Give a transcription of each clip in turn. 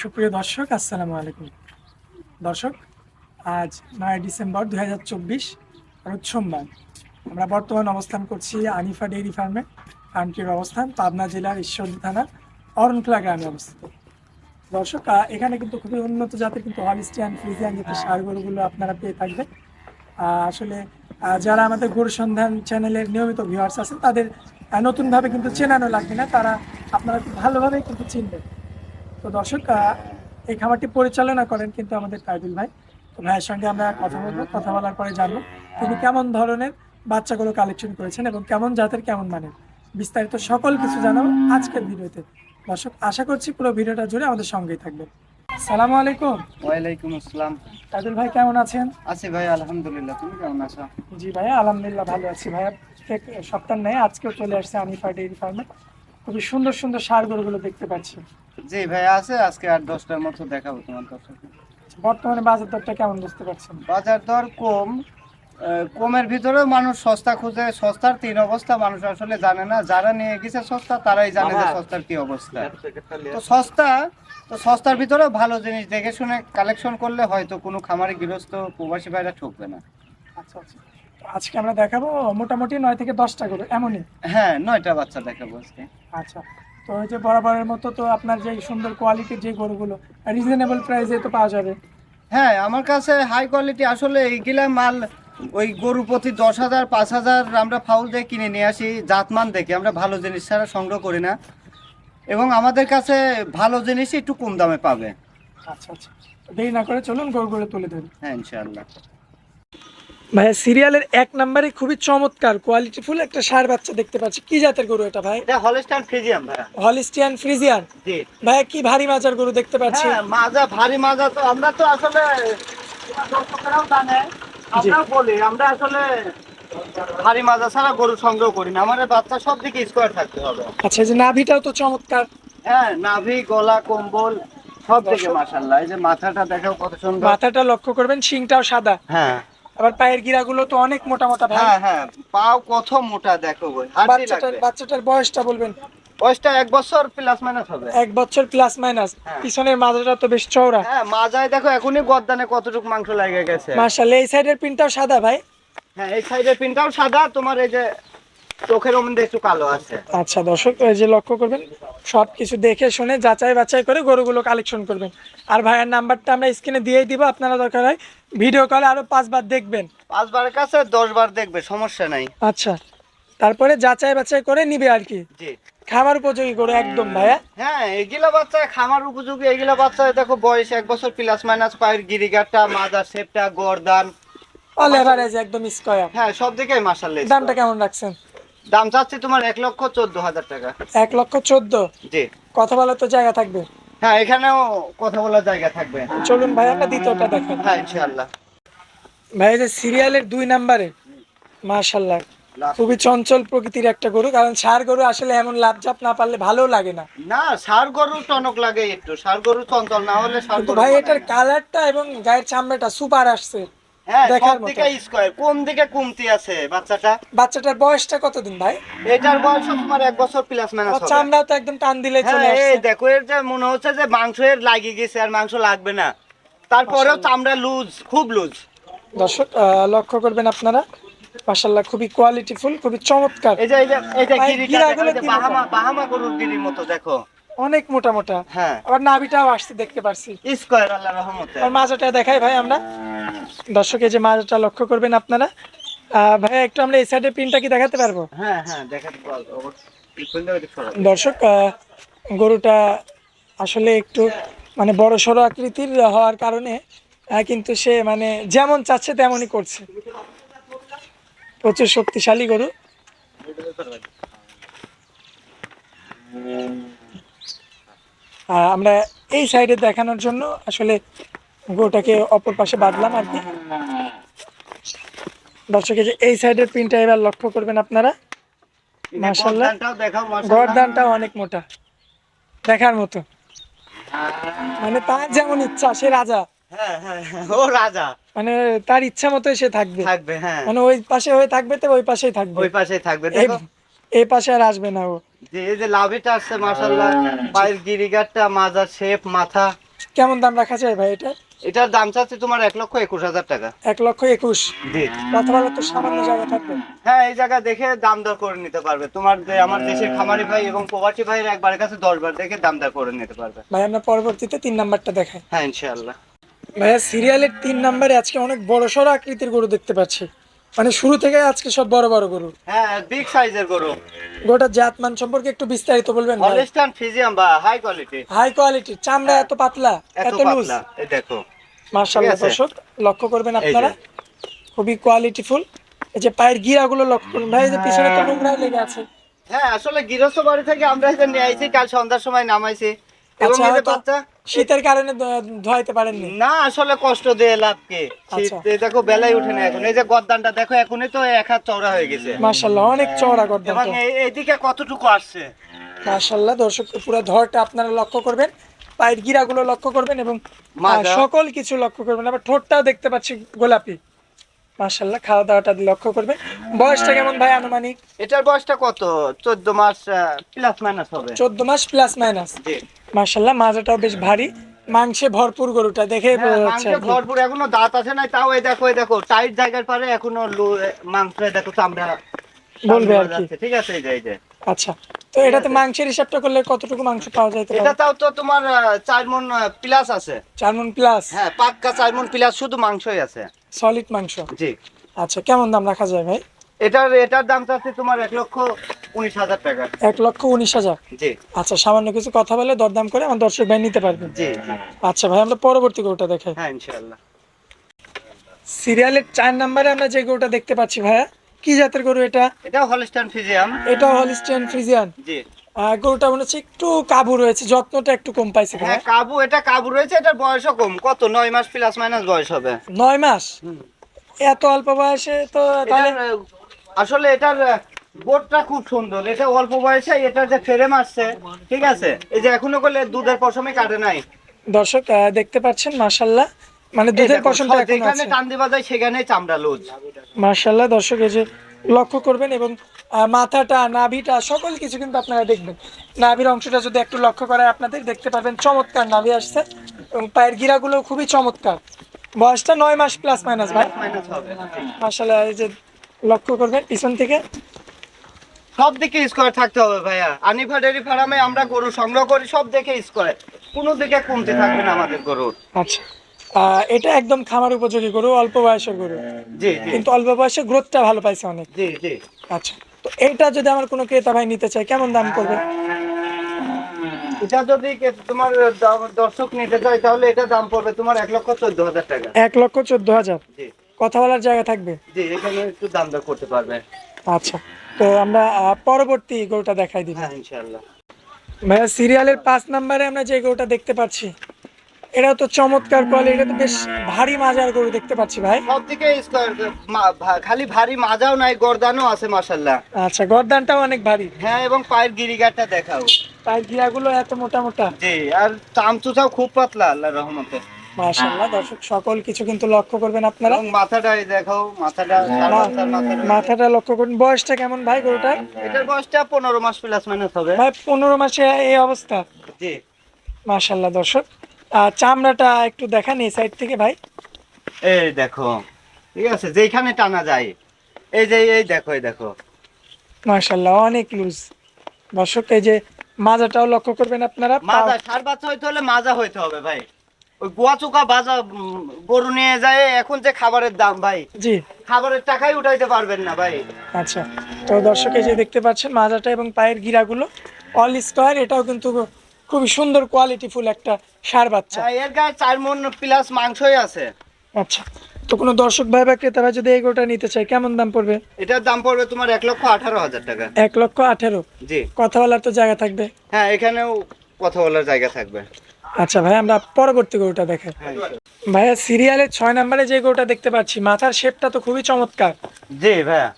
সুপ্রিয় দর্শক আসসালামু আলাইকুম। দর্শক আজ নয় ডিসেম্বর দু হাজার চব্বিশ রোজ সোমবার। আমরা বর্তমান অবস্থান করছি আনিফা ডেইরি ফার্মে। ফার্মটির অবস্থান পাবনা জেলার ঈশ্বরদী থানার অরণখোলা গ্রামে অবস্থিত। দর্শক এখানে কিন্তু খুবই উন্নত জাতের কিন্তু হলিস্টিয়ান ফ্রিজিয়ান জাতের সার গরুগুলো আপনারা পেয়ে থাকবেন। আসলে যারা আমাদের গরু সন্ধান চ্যানেলের নিয়মিত ভিউয়ার্স আছেন তাদের নতুনভাবে কিন্তু চেনানো লাগবে না। তারা আপনারা খুব ভালোভাবেই কিন্তু চিনবেন। তো দর্শক এই খামারটি পরিচালনা করেন কিন্তু আমাদের কাইদুল ভাই। তো ভাইয়ের সঙ্গে আমরা কথা বলব কথা বলার পরে জানব তিনি কেমন ধরনের বাচ্চাগুলো কালেকশন করেছেন এবং কেমন জাতের কেমন মানের। বিস্তারিত সকল কিছু জানাব আজকের ভিডিওতে। দর্শক আশা করছি পুরো ভিডিওটা জুড়ে আমাদের সঙ্গেই থাকবেন। সালামু আলাইকুম। ওয়ালাইকুম আসসালাম। কাইদুল ভাই কেমন আছেন? আছি ভাই আলহামদুলিল্লাহ। তুমি কেমন আছো? জি ভাইয়া আলহামদুলিল্লাহ ভালো আছি এক সপ্তাহ নেই আজকেও চলে আসছে আনিফা ডেইরি ফার্মে। খুবই সুন্দর সুন্দর সার গরুগুলো দেখতে পাচ্ছি। জি ভাই আছে। আজকে আট দশটার মতো দেখাবো তোমার দর্শক বর্তমানে বাজার দরটা কেমন বুঝতে পারছেন? বাজার দর কম। আহ, কমের ভিতরেও মানুষ সস্তা খুঁজে। সস্তার তিন অবস্থা মানুষ আসলে জানে না। যারা নিয়ে গেছে সস্তা তারাই জানে যে সস্তার কি অবস্থা। তো সস্তা তো সস্তার ভিতরে ভালো জিনিস দেখে শুনে কালেকশন করলে হয়তো কোনো খামারে গৃহস্থ প্রবাসী ভাইরা ঠকবে না। আচ্ছা আচ্ছা। আজকে আমরা দেখাবো মোটামুটি নয় থেকে দশটা গরু এমনই? হ্যাঁ নয়টা বাচ্চা দেখাবো আজকে। আচ্ছা। তো ওই যে বরাবরের মতো তো আপনার যে সুন্দর কোয়ালিটির যে গরুগুলো রিজনেবল প্রাইসে তো পাওয়া যাবে। হ্যাঁ আমার কাছে হাই কোয়ালিটি আসলে এইগুলা মাল ওই গরু প্রতি দশ হাজার পাঁচ হাজার আমরা ফাউল দিয়ে কিনে নিয়ে আসি জাতমান দেখে। আমরা ভালো জিনিস ছাড়া সংগ্রহ করি না। এবং আমাদের কাছে ভালো জিনিসই একটু কম দামে পাবে। আচ্ছা আচ্ছা। দেরি না করে চলুন গরুগুলো তুলে ধরি। হ্যাঁ ইনশাআল্লাহ। ভাই সিরিয়ালের এক নম্বরে খুবই চমৎকার কোয়ালিটি ফুল একটা সার বাচ্চা দেখতে পাচ্ছি। কি জাতের গরু এটা ভাই? এটা হলস্টাইন ফ্রিজিয়াম ভাইয়া। হলিস্টিয়ান ফ্রিজিয়ান জি। ভাই কি ভারী মাজার গরু দেখতে পাচ্ছি? হ্যাঁ মাজা ভারী মাজা তো আমরা তো আসলে দর্শকেরাও জানে। আমরাও বলি আমরা আসলে ভারী মাজা ছাড়া গরু সংগ্রহ করি না। আমাদের বাচ্চা সব দিকে স্কোয়ার থাকতে হবে। আচ্ছা এই যে নাভিটাও তো চমৎকার। হ্যাঁ নাভি গলা কম্বল সব দিকে মাশাল্লাহ এই যে মাথাটা দেখাও কত সুন্দর। মাথাটা লক্ষ্য করবেন শিংটাও সাদা। হ্যাঁ। আবার পায়ের গিরাগুলো তো অনেক মোটা মোটা হ্যাঁ হ্যাঁ পাও কত মোটা দেখো বাচ্চাটার বাচ্চাটার বয়সটা বলবেন? বয়সটা এক বছর প্লাস মাইনাস হবে। এক বছর প্লাস মাইনাস হ্যাঁ। পিছনের মাজাটা তো বেশ চওড়া। হ্যাঁ মাজায় দেখো এখনই গদ্দানে কতটুকু মাংস লাগে গেছে। মাশাআল্লাহ এই সাইডের পিনটাও সাদা ভাই। হ্যাঁ এই সাইডের পিনটাও সাদা তোমার এই যে চোখের মধ্যে একটু কালো আছে। আচ্ছা দর্শক এই যে লক্ষ্য করবেন সব কিছু দেখে শুনে যাচাই বাছাই করে গরুগুলো কালেকশন করবেন। আর ভাইয়ের নাম্বারটা আমরা স্ক্রিনে দিয়েই দিব আপনারা দরকার হয় ভিডিও কলে আরও পাঁচবার দেখবেন। পাঁচবারের কাছে দশ বার দেখবে সমস্যা নাই। আচ্ছা তারপরে যাচাই বাছাই করে নিবে আর কি। জি। খাবার উপযোগী গরু একদম ভাইয়া। হ্যাঁ এগুলা বাচ্চা খামার উপযোগী এগুলা বাচ্চা দেখো বয়স এক বছর প্লাস মাইনাস পায়ের গিরিগারটা মাজার শেপটা গরদান। অল এভারেজ একদম স্কয়ার হ্যাঁ সব দিকে মাসাল্লাহ দামটা কেমন রাখছেন? দাম চাচ্ছি তোমার এক লক্ষ চোদ্দ হাজার টাকা। এক লক্ষ চোদ্দ? জি। কথা বলার তো জায়গা থাকবে। হ্যাঁ এখানেও কথা বলার জায়গা থাকবে। চলুন ভাই আমরা দ্বিতীয়টা দেখেন হ্যাঁ ইনশাআল্লাহ। ভাই যে সিরিয়ালের দুই নাম্বারে মার্শাল্লাহ খুবই চঞ্চল প্রকৃতির একটা গরু কারণ সার গরু আসলে এমন লাভজাপ না পারলে ভালো লাগে না। না সার গরু টনক লাগে একটু সার গরু চঞ্চল না হলে সার ভাই এটার কালারটা এবং গায়ের চামড়াটা সুপার আসছে। হ্যাঁ দেখার সব মতো। দিকে স্কয়ার কোন দিকে কমতি আছে বাচ্চাটা? বাচ্চাটার বয়সটা কতদিন ভাই? এটার বয়স তোমার এক বছর প্লাস মাইনাস আর হবে। তো একদম টান দিলে চলে হ্যাঁ এই দেখো এর যে মনে হচ্ছে যে মাংস এর লাগিয়ে গেছে আর মাংস লাগবে না। তারপরেও চামড়া লুজ খুব লুজ দর্শক লক্ষ্য করবেন আপনারা। মার্শাল্লাহ খুবই কোয়ালিটিফুল খুবই চমৎকার। এই যে এই যে গিরিটা বাহামা বাহামা গরুর গিরির মতো দেখো। অনেক মোটা মোটা হ্যাঁ। আবার নাভিটাও আসছে দেখতে পারছি। স্কয়ার আল্লাহ রহমতে। আর মাজাটা দেখাই ভাই আমরা। দর্শক এই যে মাজাটা লক্ষ্য করবেন আপনারা। ভাই একটু আমরা এই সাইডের পিনটা কি দেখাতে পারব? হ্যাঁ হ্যাঁ দেখাতে পারব। দর্শক গরুটা আসলে একটু মানে বড় সড়ো আকৃতির হওয়ার কারণে কিন্তু সে মানে যেমন চাচ্ছে তেমনই করছে। প্রচুর শক্তিশালী গরু। আমরা এই সাইডে দেখানোর জন্য আসলে গরুটাকে অপর পাশে বাঁধলাম আর কি। দর্শক এই যে এই সাইডের পিনটা এবার লক্ষ্য করবেন আপনারা। গর্দানটাও মাশাআল্লাহ। গরদানটাও অনেক মোটা। দেখার মতো। মানে তার যেমন ইচ্ছা সে রাজা। হ্যাঁ হ্যাঁ হ্যাঁ, ও রাজা। মানে তার ইচ্ছা মতো সে থাকবে। থাকবে হ্যাঁ। মানে ওই পাশে হয়ে থাকবে তো ওই পাশেই থাকবে। ওই পাশেই থাকবে। এই পাশে আর আসবে না ও। যে এই যে লাভিটা আসছে মাশাআল্লাহ পায়ের গিরিগারটা মাজার শেপ মাথা। কেমন দাম রাখা যায় ভাই এটা? এটার দাম চাচ্ছে তোমার এক লক্ষ একুশ হাজার টাকা। এক লক্ষ একুশ। বলার তো সামান্য জায়গা থাকবে। হ্যাঁ এই জায়গা দেখে দাম দর করে নিতে পারবে। তোমার যে আমার দেশের খামারি ভাই এবং প্রবাসী ভাইয়ের একবারের কাছে দশ বার দেখে দাম দর করে নিতে পারবে। ভাই আমরা পরবর্তীতে তিন নাম্বারটা দেখাই। হ্যাঁ ইনশাআল্লাহ। ভাইয়া সিরিয়ালের তিন নাম্বারে আজকে অনেক বড় সড়ো আকৃতির গরু দেখতে পাচ্ছি। মানে শুরু থেকে আজকে সব বড় বড় গরু। হ্যাঁ বিগ সাইজের গরু। গোটা জাতমান সম্পর্কে একটু বিস্তারিত বলবেন হলিস্টান ফিজিয়াম বা হাই কোয়ালিটি হাই কোয়ালিটি চামড়া এত পাতলা এত লুজ এই দেখো। আছে? দর্শক লক্ষ্য করবেন আপনারা। খুবই কোয়ালিটিফুল এই যে পায়ের গিরাগুলো লক্ষ্য করুন। ভাই এই যে পিছনে তো নোংরা লেগে আছে। হ্যাঁ আসলে গৃহস্থ বাড়ি থেকে আমরা এটা নিয়ে আইছি কাল সন্ধ্যার সময় নামাইছি। এবং বাচ্চা। শীতের কারণে ধোয়াইতে পারেননি। না আসলে কষ্ট দিয়ে লাভ কি শীত আচ্ছা। দেখো বেলায় উঠে না এখন। এই যে গদ্দানটা দেখো এখনই তো এক হাত চওড়া হয়ে গেছে। অনেক চওড়া এবং এইদিকে কতটুকু আসছে? দর্শক পুরো ধরটা আপনারা লক্ষ্য করবেন। পায়ের গিরাগুলো লক্ষ্য করবেন এবং সকল কিছু লক্ষ্য করবেন। আবার ঠোঁটটাও দেখতে পাচ্ছি গোলাপি। মার্শাল্লাহ খাওয়া দাওয়াটা লক্ষ্য করবেন। বয়সটা কেমন ভাই আনুমানিক? এটার বয়সটা কত? চোদ্দ মাস প্লাস মাইনাস হবে। চোদ্দ মাস প্লাস মাইনাস জি মার্শাল্লাহ মাজাটাও বেশ ভারী। মাংসে ভরপুর গরুটা দেখে হ্যাঁ, বোঝা ভরপুর এখনও দাঁত আছে না তাও এই দেখো এই দেখো টাইট জায়গার পারে এখনও মাংস দেখো চামড়া বলবে আর কি। ঠিক আছে এই যে এই যে। আচ্ছা তো এটাতে মাংসের হিসাবটা করলে কতটুকু মাংস পাওয়া যায় এটা তাও তো তোমার চার মন প্লাস আছে। চার মন প্লাস হ্যাঁ পাক্কা চার মন প্লাস শুধু মাংসই আছে। সলিড মাংস? জি। আচ্ছা কেমন দাম রাখা যায় ভাই? এটার এটার দাম চাচ্ছে তোমার এক লক্ষ উনিশ হাজার টাকা। এক লক্ষ উনিশ হাজার? জি। আচ্ছা সামান্য কিছু কথা বলে দরদাম করে আমার দর্শক ভাই নিতে পারবেন জি আচ্ছা ভাই আমরা পরবর্তী গরুটা দেখাই হ্যাঁ ইনশাআল্লাহ। সিরিয়ালের চার নাম্বারে আমরা যে গরুটা দেখতে পাচ্ছি ভাইয়া কি জাতের গরু এটা? এটাও হলস্টান ফিজিয়াম এটা হলিস্টিয়ান ফ্রিজিয়ান? জি। গরুটা মনে হচ্ছে একটু কাবু রয়েছে যত্নটা একটু কম পাইছে হ্যাঁ কাবু এটা কাবু রয়েছে এটার বয়সও কম। কত? নয় মাস প্লাস মাইনাস বয়স হবে। নয় মাস? এত অল্প বয়সে তো তাহলে আসলে এটার বোর্ডটা খুব সুন্দর। এটা অল্প বয়সে এটা যে ফেরে মারছে ঠিক আছে? এই যে এখনও করলে দুধের পশমে কাটে নাই। দর্শক দেখতে পাচ্ছেন মাশাল্লাহ। মানে দুধের পশমটা এখন আছে। টান দিবা যায় সেখানে চামড়া লুজ। মাশাল্লাহ দর্শক এই যে লক্ষ্য করবেন এবং মাথাটা নাভিটা সকল কিছু কিন্তু আপনারা দেখবেন। নাভির অংশটা যদি একটু লক্ষ্য করে আপনাদের দেখতে পাবেন চমৎকার নাভি আসছে এবং পায়ের গিরাগুলো খুবই চমৎকার। বয়সটা নয় মাস প্লাস মাইনাস ভাই। মাইনাস হবে মাশাল্লাহ এই যে লক্ষ্য করবেন পিছন থেকে সব দিকে স্কোয়ার থাকতে হবে ভাইয়া। আনিফা ডেরি ফার্মে আমরা গরু সংগ্রহ করি সব দিকে স্কোয়ার কোনো দিকে কমতে থাকবে না আমাদের গরুর। আচ্ছা। এটা একদম খামার উপযোগী গরু অল্প বয়সের গরু। জি কিন্তু অল্প বয়সে গ্রোথটা ভালো পাইছে অনেক। জি জি। আচ্ছা। তো এইটা যদি আমার কোনো ক্রেতা ভাই নিতে চায় কেমন দাম করবে? এটা যদি তোমার দর্শক নিতে চায় তাহলে এটা দাম পড়বে তোমার এক লক্ষ চোদ্দ হাজার টাকা। এক লক্ষ চোদ্দ হাজার? জি। কথা বলার জায়গা থাকবে? জি এখানে একটু দাম দর করতে পারবে। আচ্ছা। তো আমরা পরবর্তী গরুটা দেখাই দিই। হ্যাঁ ইনশাআল্লাহ। ভাইয়া সিরিয়ালের পাঁচ নাম্বারে আমরা যে গরুটা দেখতে পাচ্ছি এটাও তো চমৎকার কোয়ালিটি এটা তো বেশ ভারী মাজার গরু দেখতে পাচ্ছি ভাই। সব দিকে স্কোয়ার খালি ভারী মাজাও নাই গর্দানও আছে মাশাল্লাহ আচ্ছা গরদানটাও অনেক ভারী। হ্যাঁ এবং পায়ের গিরিগারটা দেখাও। পায়ের গিরাগুলো এত মোটা মোটা। জি আর চামচুচাও খুব পাতলা আল্লাহর রহমতে। মাশাল্লাহ দর্শক সকল কিছু কিন্তু লক্ষ্য করবেন আপনারা। এবং মাথাটাই দেখাও মাথাটা সার মাথাটা মাথাটা লক্ষ্য করুন। বয়সটা কেমন ভাই গরুটার? এটার বয়সটা পনেরো মাস প্লাস মাইনাস হবে। ভাই পনেরো মাসে এই অবস্থা? জি। মাশাল্লাহ দর্শক। আর চামড়াটা একটু দেখান এই সাইড থেকে ভাই। এই দেখো ঠিক আছে যেখানে টানা যায়। এই যে এই দেখো এই দেখো। মাশাল্লাহ অনেক লুজ দর্শক এই যে মাজাটাও লক্ষ্য করবেন আপনারা। মাজা সার বাচ্চা হইতে হলে মাজা হইতে হবে ভাই। ওই বাজা গরু নিয়ে যায় এখন যে খাবারের দাম ভাই। জি। খাবারের টাকাই উঠাইতে পারবেন না ভাই। আচ্ছা। তো দর্শক এই যে দেখতে পাচ্ছেন মাজাটা এবং পায়ের গিরাগুলো অল স্কোয়ার এটাও কিন্তু খুবই সুন্দর কোয়ালিটিফুল একটা সার বাচ্চা। হ্যাঁ, এর গায়ে চার মন প্লাস মাংসই আছে। আচ্ছা। তো কোনো দর্শক ভাই বা ক্রেতারা যদি এগোটা নিতে চায় কেমন দাম পড়বে? এটার দাম পড়বে তোমার এক লক্ষ আঠারো হাজার টাকা। এক লক্ষ আঠারো? জি। কথা বলার তো জায়গা থাকবে। হ্যাঁ এখানেও কথা বলার জায়গা থাকবে। আচ্ছা ভাই আমরা পরবর্তী গরুটা দেখাই হ্যাঁ, ভাইয়া সিরিয়ালের ছয় নম্বরে যে গরুটা দেখতে পাচ্ছি মাথার শেপটা তো খুবই চমৎকার। জি ভাইয়া।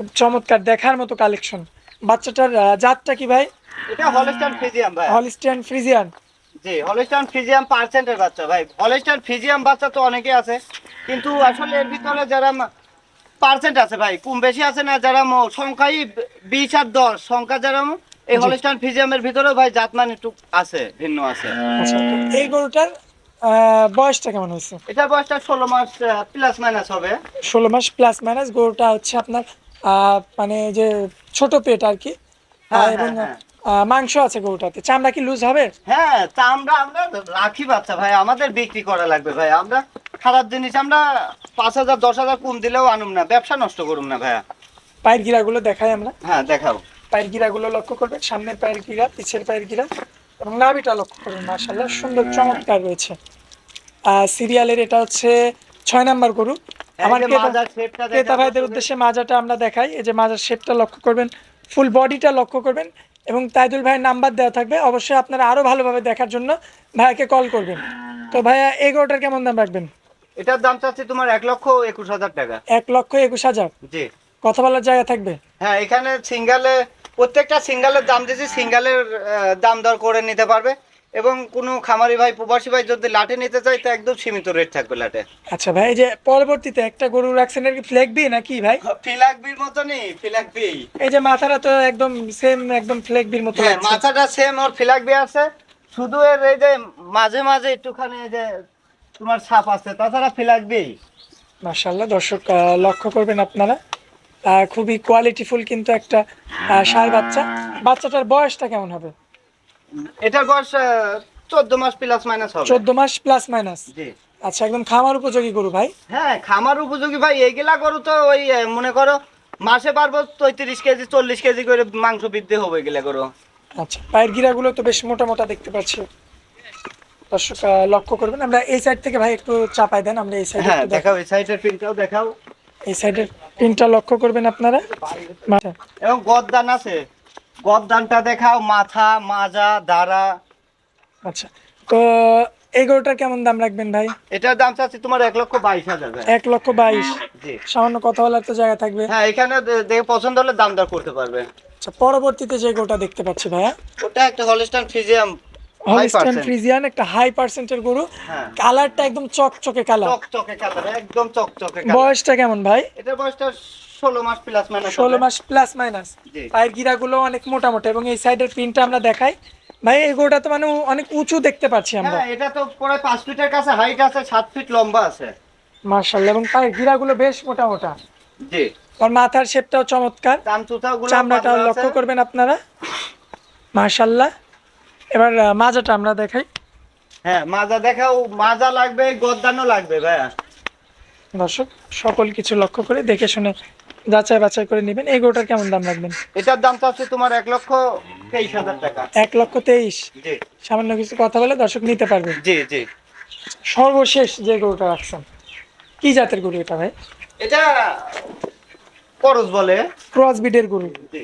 খুব চমৎকার দেখার মতো কালেকশন বাচ্চাটার জাতটা কি ভাই? এটা হলস্টান ফিজিয়াম ভাই হলিস্টিয়ান ফ্রিজিয়ান জি হলস্টান ফিজিয়াম পার্সেন্টের বাচ্চা ভাই। হলস্টান ফিজিয়াম বাচ্চা তো অনেকে আছে কিন্তু আসলে এর ভিতরে যারা পার্সেন্ট আছে ভাই কম বেশি আছে না যারা সংখ্যাই বিশ আর দশ সংখ্যা যারা এই ফিজিয়ামের ভিতরে ভাই জাতমান একটু আছে ভিন্ন আছে। আচ্ছা এই গরুটার বয়সটা কেমন হয়েছে? এটা বয়সটা ষোলো মাস প্লাস মাইনাস হবে। ষোলো মাস প্লাস মাইনাস গরুটা হচ্ছে আপনার মানে যে ছোট পেট আর কি। হ্যাঁ, এবং হ্যাঁ, মাংস আছে গরুটাতে। চামড়া কি লুজ হবে? হ্যাঁ আমরা আমরা রাখি বাচ্চা ভাই আমাদের বিক্রি করা লাগবে ভাই। আমরা খারাপ জিনিস আমরা পাঁচ হাজার দশ হাজার কম দিলেও আনুম না ব্যবসা নষ্ট করুম না ভাইয়া। পায়ের গিরাগুলো দেখাই আমরা। হ্যাঁ দেখাও। পায়ের গিরাগুলো লক্ষ্য করবেন সামনের পায়ের গিরা পিছের পায়ের গিরা এবং নাভিটা লক্ষ্য করবেন মার্শাল্লাহ সুন্দর চমৎকার রয়েছে। আর সিরিয়ালের এটা হচ্ছে ছয় নাম্বার গরু। আমার ক্রেতা- ভাইদের উদ্দেশ্যে মাজাটা আমরা দেখাই। এই যে মাজার শেপটা লক্ষ্য করবেন ফুল বডিটা লক্ষ্য করবেন এবং তাইদুল ভাইয়ের নাম্বার দেওয়া থাকবে। অবশ্যই আপনারা আরও ভালোভাবে দেখার জন্য ভাইয়াকে কল করবেন। তো ভাইয়া এই গরুটার কেমন দাম রাখবেন? এটার দাম চাচ্ছি তোমার এক লক্ষ একুশ হাজার টাকা। এক লক্ষ একুশ হাজার? জি। কথা বলার জায়গা থাকবে? হ্যাঁ এখানে সিঙ্গালে প্রত্যেকটা সিঙ্গালের দাম দিয়েছি সিঙ্গালের দাম দর করে নিতে পারবে। এবং কোনো খামারি ভাই প্রবাসী ভাই যদি লাটে নিতে চাই তো একদম সীমিত রেট থাকবে লাটে আচ্ছা ভাই যে পরবর্তীতে একটা গরু রাখছেন আর কি ফ্লেগ বি নাকি ভাই? ফিলাকবির মতনই ফিলাকবি এই যে মাথাটা তো একদম সেম একদম ফ্লেগ বির মতো হ্যাঁ মাথাটা সেম ওর ফিলাকবি আছে। শুধু এর এই যে মাঝে মাঝে একটুখানি এই যে তোমার ছাপ আছে তাছাড়া ফিলাকবি মাশাআল্লাহ দর্শক লক্ষ্য করবেন আপনারা। খুবই কোয়ালিটিফুল কিন্তু একটা ষাঁড় বাচ্চা। বাচ্চাটার বয়সটা কেমন হবে? এটার বয়স চোদ্দ মাস প্লাস মাইনাস হবে। চোদ্দ মাস প্লাস মাইনাস আচ্ছা একদম খামার উপযোগী গরু ভাই? হ্যাঁ খামার উপযোগী ভাই। এইগুলা গরু তো ওই মনে করো মাসে পারব পঁয়ত্রিশ কেজি চল্লিশ কেজি করে মাংস বৃদ্ধি হবে এগুলা গরু। আচ্ছা পায়ের গিরাগুলো তো বেশ মোটা মোটা দেখতে পাচ্ছি। দর্শক লক্ষ্য করবেন। আমরা এই সাইড থেকে ভাই একটু চাপাই দেন। আমরা এই সাইডে হ্যাঁ দেখাও এই সাইডের প্রিন্টটাও দেখাও। এই সাইডের পিনটা লক্ষ্য করবেন আপনারা? এবং গদদান আছে। গদদানটা দেখাও মাথা মাজা দাঁড়া। আচ্ছা। তো এই গরুটার কেমন দাম রাখবেন ভাই? এটার দাম চাচ্ছি তোমার এক লক্ষ বাইশ হাজার এক লক্ষ বাইশ। সামান্য কথা বলার তো জায়গা থাকবে। হ্যাঁ এখানে দেখে পছন্দ হলে দাম দর করতে পারবে আচ্ছা পরবর্তীতে যে গরুটা দেখতে পাচ্ছি ভাইয়া। ওটা একটা হলস্টান ফিজিয়াম হলিস্টান ফ্রিজিয়ান একটা হাই পার্সেন্টের গরু। হ্যাঁ। কালারটা একদম চকচকে কালার চকচকে কালার একদম চকচকে কালার বয়সটা কেমন ভাই? এটার বয়সটা ষোলো মাস প্লাস মাইনাস ষোলো মাস প্লাস মাইনাস পায়ের গিরাগুলো অনেক মোটা মোটা এবং এই সাইডের পিনটা আমরা দেখাই। ভাই এই গরুটা তো মানে অনেক উঁচু দেখতে পাচ্ছি আমরা। হ্যাঁ এটা তো প্রায় পাঁচ ফিটের কাছে হাইট আছে সাত ফিট লম্বা আছে। মার্শাল্লাহ এবং পায়ের গিরাগুলো বেশ মোটা মোটা। জি। আর মাথার শেপটাও চমৎকার। কান চামড়াটা লক্ষ্য করবেন আপনারা। মার্শাল্লাহ এবার মাজাটা আমরা দেখাই। হ্যাঁ মাজা দেখাও মাজা লাগবে গদ্দানও লাগবে ভাইয়া। দর্শক সকল কিছু লক্ষ্য করে দেখে শুনে যাচাই বাছাই করে নেবেন। এই গরুটার কেমন দাম রাখবেন? এটার দাম চাচ্ছে তোমার এক লক্ষ তেইশ হাজার টাকা। এক লক্ষ তেইশ? জি। সামান্য কিছু কথা বলে দর্শক নিতে পারবে। জি জি। সর্বশেষ যে গরুটা রাখছেন কি জাতের গরু এটা ভাই? এটা করস বলে। ক্রস বিডের গরু। জি।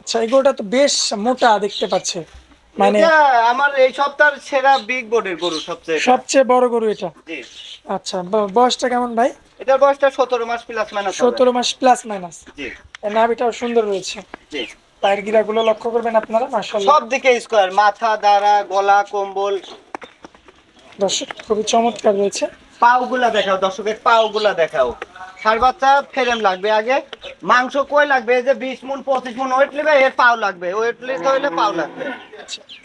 আচ্ছা এই গরুটা তো বেশ মোটা দেখতে পাচ্ছে। মানে আমার এই সপ্তাহের সেরা বিগ বোর্ডের গরু সবচেয়ে। সবচেয়ে বড় গরু এটা? জি। আচ্ছা বয়সটা কেমন ভাই? এটার বয়সটা সতেরো মাস প্লাস মাইনাস সতেরো মাস প্লাস মাইনাস জি। নাভিটাও সুন্দর রয়েছে। জি। পায়ের গিরাগুলো লক্ষ্য করবেন আপনারা মার্শাল্লাহ সব দিকে স্কোয়ার মাথা দাঁড়া গলা কম্বল। দর্শক খুবই চমৎকার রয়েছে। পাও গুলা দেখাও দর্শকের পাও গুলা দেখাও। ষাট বাচ্চা ফ্রেম লাগবে আগে। মাংস কই লাগবে? এই যে বিশ মন পঁচিশ মন ওয়েট নেবে এর পাও লাগবে। ওয়েট লিতে হইলে পাও লাগবে।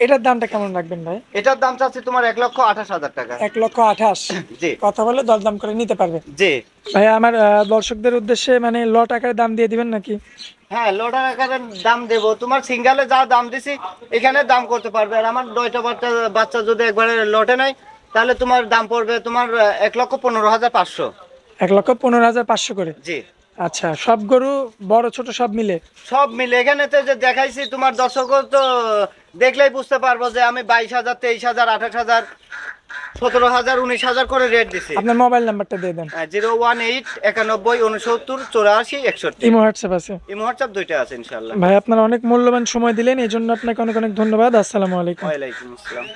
এটার দামটা কেমন রাখবেন ভাই? এটার দাম চাচ্ছি তোমার এক লক্ষ আঠাশ হাজার টাকা। এক লক্ষ আঠাশ? জি। কথা বলে দরদাম করে নিতে পারবে? জি। ভাই আমার দর্শকদের উদ্দেশ্যে মানে লট আকারে দাম দিয়ে দিবেন নাকি? হ্যাঁ লোডার আকারে দাম দেবো। তোমার সিঙ্গালে যা দাম দিছি এখানে দাম করতে পারবে। আর আমার নয়টা বাচ্চা বাচ্চা যদি একবারে লটে নাই তাহলে তোমার দাম পড়বে তোমার এক লক্ষ পনেরো হাজার পাঁচশো। এক লক্ষ পনেরো হাজার পাঁচশো করে। জি। আচ্ছা সব গরু বড় ছোট সব মিলে? সব মিলে। এখানে তো যে দেখাইছি তোমার দর্শকও তো দেখলেই বুঝতে পারব যে আমি বাইশ হাজার তেইশ হাজার আঠাশ হাজার সতেরো হাজার উনিশ হাজার করে রেট দিছি। আপনার মোবাইল নাম্বারটা দিয়ে দেন। জিরো ওয়ান এইট একানব্বই উনসত্তর চৌরাশি একষট্টি। ইমো হোয়াটসঅ্যাপ আছে। ইমো হোয়াটসঅ্যাপ দুইটা আছে ইনশাল্লাহ ভাই আপনারা অনেক মূল্যবান সময় দিলেন এই জন্য আপনাকে অনেক অনেক ধন্যবাদ। আসসালামু আলাইকুম। ওয়ালাইকুম আসসালাম।